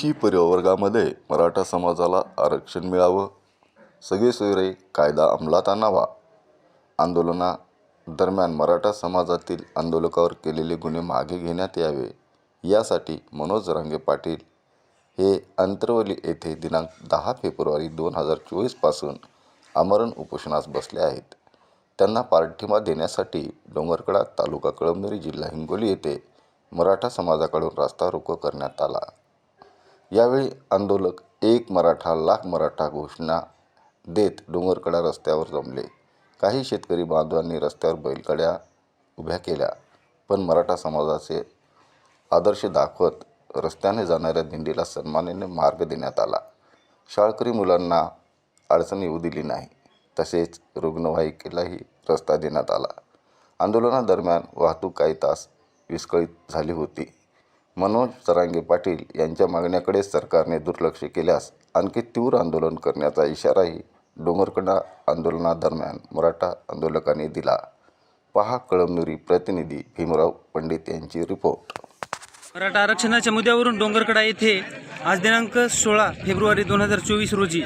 OBC प्रवर्गामध्ये Maratha समाजाला आरक्षण मिळावं. सगळे सोयरे कायदा अंमलात आणावा. आंदोलना दरम्यान मराठा समाजातील आंदोलकावर केलेले गुन्हे मागे घेण्यात यावे. यासाठी मनोज रांगे पाटील हे अंतरवली येथे दिनांक दहा फेब्रुवारी दोन हजार चोवीसपासून आमरण उपोषणास बसले आहेत. त्यांना पाठिंबा देण्यासाठी डोंगरकडा तालुका कळमनुरी जिल्हा हिंगोली येथे मराठा समाजाकडून रास्ता रोको करण्यात आला. यावेळी आंदोलक एक मराठा लाख मराठा घोषणा देत डोंगरकडा रस्त्यावर जमले. काही शेतकरी बांधवांनी रस्त्यावर बैलगाड्या उभ्या केल्या पण मराठा समाजाचे आदर्श दाखवत रस्त्याने जाणाऱ्या दिंडीला सन्मानाने मार्ग देण्यात आला. शाळकरी मुलांना अडचण येऊ दिली नाही तसेच रुग्णवाहिकेलाही रस्ता देण्यात आला. आंदोलनादरम्यान वाहतूक काही तास विस्कळीत झाली होती. मनोज सरांगे पाटील यांच्या मागण्याकडे सरकारने दुर्लक्ष केल्यास आणखी तीव्र आंदोलन करण्याचा इशाराही डोंगरकडा आंदोलनादरम्यान मराठा आंदोलकांनी दिला. पहा कळमनुरी प्रतिनिधी भीमराव पंडित यांची रिपोर्ट. मराठा आरक्षणाच्या मुद्द्यावरून डोंगरकडा येथे आज दिनांक सोळा फेब्रुवारी दोन हजार चोवीस रोजी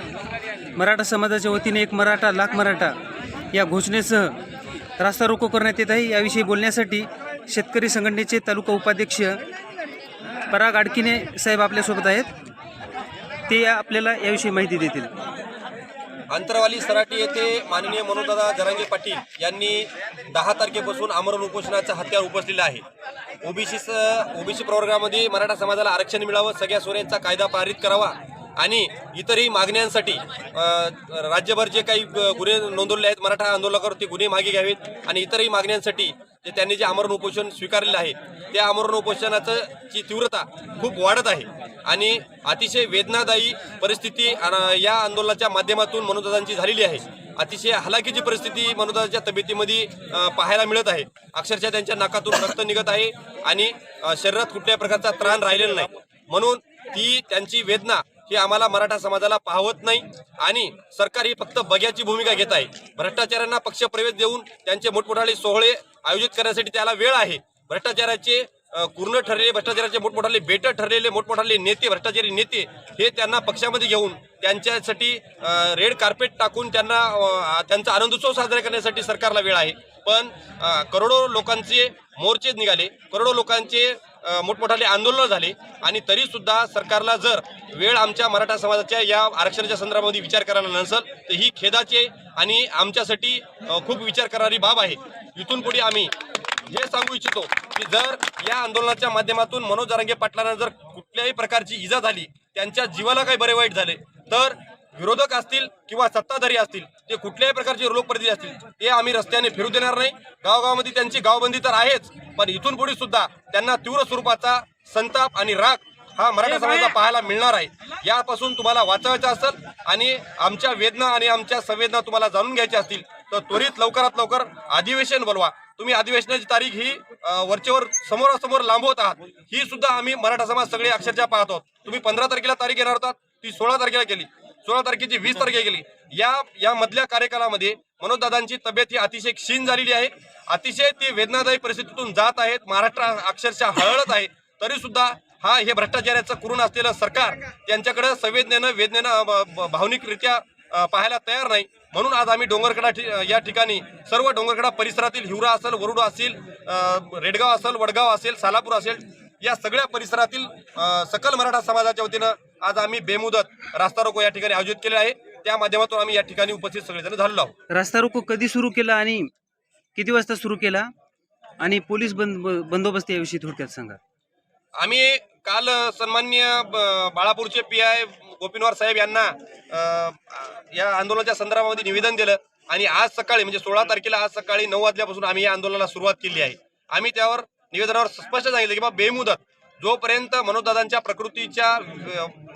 मराठा समाजाच्या वतीने एक मराठा लाख मराठा या घोषणेसह रास्ता रोको करण्यात येत आहे. याविषयी बोलण्यासाठी शेतकरी संघटनेचे तालुका उपाध्यक्ष पराग आडकिने साहेब आपल्यासोबत आहेत. ते या- आपल्याला याविषयी माहिती देतील. अंतरवाली सराटी येथे माननीय मनोदादा जरांगे पाटील यांनी दहा तारखेपासून आमरण उपोषणाचं हत्यार उपसलेलं आहे. ओबीसी ओबीसी प्रवर्गामध्ये मराठा समाजाला आरक्षण मिळावं सगळ्या सोयऱ्यांचा कायदा पारित करावा आणि इतरही मागण्यांसाठी राज्यभर जे काही गुन्हे नोंदवले आहेत मराठा आंदोलकावर ते गुन्हे मागे घ्यावेत आणि इतरही मागण्यांसाठी जे त्यांनी जे आमरण उपोषण स्वीकारलेलं आहे त्या आमरण उपोषणाचं ची तीव्रता खूप वाढत आहे. आणि अतिशय वेदनादायी परिस्थिती या आंदोलनाच्या माध्यमातून मनोदादांची झालेली आहे. अतिशय हलाखीची परिस्थिती मनोदादाच्या तब्येतीमध्ये पाहायला मिळत आहे. अक्षरशः त्यांच्या नाकातून रक्त निघत आहे आणि शरीरात कुठल्याही प्रकारचा त्राण राहिलेला नाही. म्हणून ती त्यांची वेदना ही आम्हाला मराठा समाजाला पाहवत नाही आणि सरकार ही फक्त बघ्याची भूमिका घेत आहे. भ्रष्टाचाऱ्यांना पक्षप्रवेश देऊन त्यांचे मोठमोठाले सोहळे आयोजित करण्यासाठी त्याला वेळ आहे. भ्रष्टाचाराचे अ, पूर्ण ठरलेले भ्रष्टाचाराचे मोठमोठाले बेटर ठरलेले मोठमोठाले नेते भ्रष्टाचारी नेते हे त्यांना पक्षामध्ये घेऊन त्यांच्यासाठी रेड कार्पेट टाकून त्यांना त्यांचा आनंदोत्सव साजरा करण्यासाठी सरकारला वेळ आहे. पण करोडो लोकांचे मोर्चे निघाले. करोडो लोकांचे मोठमोठाले आंदोलनं झाले. आणि तरीसुद्धा सरकारला जर वेळ आमच्या मराठा समाजाच्या या आरक्षणाच्या संदर्भामध्ये विचार करायला नसेल तर ही खेदाचे आणि आमच्यासाठी खूप विचार करणारी बाब आहे. इथून पुढे आम्ही हे सांगू इच्छितो की जर या आंदोलनाच्या माध्यमातून मनोज जरांगे पाटलांना जर कुठल्याही प्रकारची इजा झाली त्यांच्या जीवाला काही बरे वाईट झाले तर विरोधक असतील किंवा सत्ताधारी असतील ते कुठल्याही प्रकारचे लोकप्रतिनिधी असतील ते आम्ही रस्त्याने फिरू देणार नाही. गावगावामध्ये त्यांची गावबंदी तर आहेच पण इथून पुढे सुद्धा त्यांना तीव्र स्वरूपाचा संताप आणि राग हा मराठा समाजाला पाहायला मिळणार आहे. यापासून तुम्हाला वाचवायचं असेल आणि आमच्या वेदना आणि आमच्या संवेदना तुम्हाला जाणून घ्यायच्या असतील तर त्वरित लवकरात लवकर अधिवेशन बोलवा. तुम्ही अधिवेशनाची तारीख ही वरचेवर समोरासमोर लांबवत आहात. ही सुद्धा आम्ही मराठा समाज सगळे अक्षरशः पाहत आहोत. तुम्ही पंधरा तारखेला तारीख येणार होतात ती सोळा तारखेला केली. सोळा तारखेची वीस तारखेला गेली या या मधल्या कार्यकालामध्ये मनोजदादांची तब्येत ही अतिशय क्षीण झालेली आहे. अतिशय ती वेदनादायी परिस्थितीतून जात आहेत. महाराष्ट्र अक्षरशः हळहळत आहे. तरी सुद्धा हा हे भ्रष्टाचाराचं करून असलेलं सरकार त्यांच्याकडे संवेदनेनं वेदनेनं भावनिकरित्या पाहायला तयार नाही. म्हणून आज आम्ही डोंगरकडा ठि- या ठिकाणी सर्व डोंगरकडा परिसरातील हिवरा असेल वरुड असेल रेडगाव असेल वडगाव असेल सालापूर असेल या सगळ्या परिसरातील सकल मराठा समाजाच्या वतीनं आज आम्ही बेमुदत रास्ता रोको या ठिकाणी आयोजित केले आहे. त्या माध्यमातून आम्ही या ठिकाणी उपस्थित सगळेजण झालेलो आहोत. रास्ता रोको कधी सुरू केला आणि किती वाजता सुरू केला? आणि पोलीस बंद बंदोबस्त याविषयी थोडक्यात सांगा. आम्ही काल अ, सन्माननीय ब- बाळापूरचे पी आय गोपिनवार साहेब यांना अ, या आंदोलनाच्या संदर्भामध्ये निवेदन दिलं. आणि आज सकाळी म्हणजे सोळा तारखेला आज सकाळी नऊ वाजल्यापासून आम्ही या आंदोलनाला सुरुवात केली आहे. आम्ही त्यावर निवेदनावर स्पष्ट सांगितलं की बा बेमुदत जोपर्यंत मनोजदादांच्या प्रकृतीच्या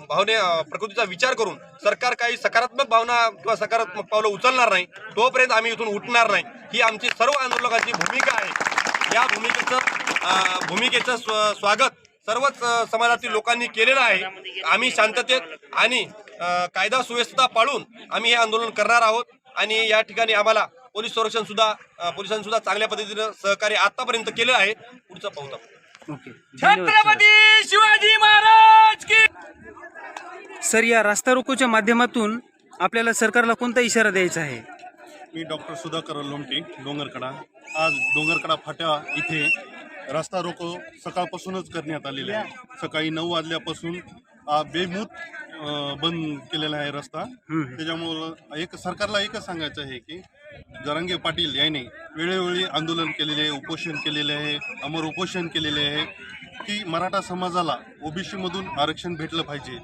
भावने प्रकृतीचा विचार करून सरकार काही सकारात्मक भावना किंवा सकारात्मक पावलं उचलणार नाही तोपर्यंत आम्ही इथून उठणार नाही. ही आमची सर्व आंदोलकांची भूमिका आहे. या भूमिकेचं भूमिकेचं स्व- स्वागत सर्वच समाजातील लोकांनी केलेलं आहे. आम्ही शांततेत आणि कायदा सुव्यवस्था पाळून आम्ही हे आंदोलन करणार आहोत. आणि या ठिकाणी आम्हाला पोलीस संरक्षण सुद्धा पोलिसांनी सुद्धा चांगल्या पद्धतीनं सहकार्य आतापर्यंत केलं आहे. पुढचं पाहू आपण. ओके धन्यवाद सर. छत्रपती शिवाजी महाराज की सर या रास्ता रोकोच्या माध्यमातून आपल्याला सरकारला कोणता इशारा द्यायचा आहे मी डॉक्टर सुधाकर लोमटे डोंगरकडा आज डोंगरकडा फाट्या इथे रस्ता रोको सकाळपासूनच करण्यात आलेला आहे सकाळी नऊ वाजल्यापासून आ, बेमूत अ, बंद केलेला आहे रस्ता. हम्म. त्याच्यामुळं एक सरकारला एकच सांगायचं आहे की जरांगे पाटील यांनी वेळोवेळी आंदोलन केलेले आहे उपोषण केलेले आहे अमर उपोषण केलेले आहे की मराठा समाजाला ओबीसीमधून आरक्षण भेटलं पाहिजे.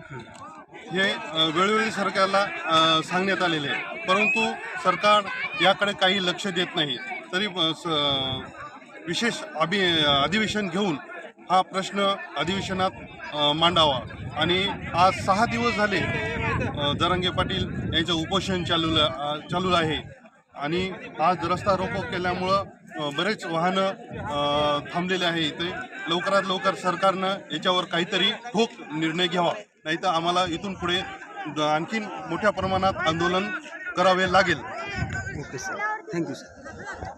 हे अ, वेळोवेळी सरकारला अ, सांगण्यात आलेले आहे. परंतु सरकार याकडे काही लक्ष देत नाही. तरी अ, स- विशेष अभि अधिवेशन घेऊन हा प्रश्न अधिवेशनात मांडावा. आणि आज सहा दिवस झाले अ, जरांगे पाटील यांचं उपोषण चालू चालू आहे. आणि आज रस्ता रोको केल्यामुळं बरेच वाहनं थांबलेले आहे इथे. लवकरात लवकर सरकारनं याच्यावर काहीतरी ठोक निर्णय घ्यावा. नाहीतर आम्हाला इथून पुढे द- आणखीन मोठ्या प्रमाणात आंदोलन करावे लागेल. Okay sir. Thank you sir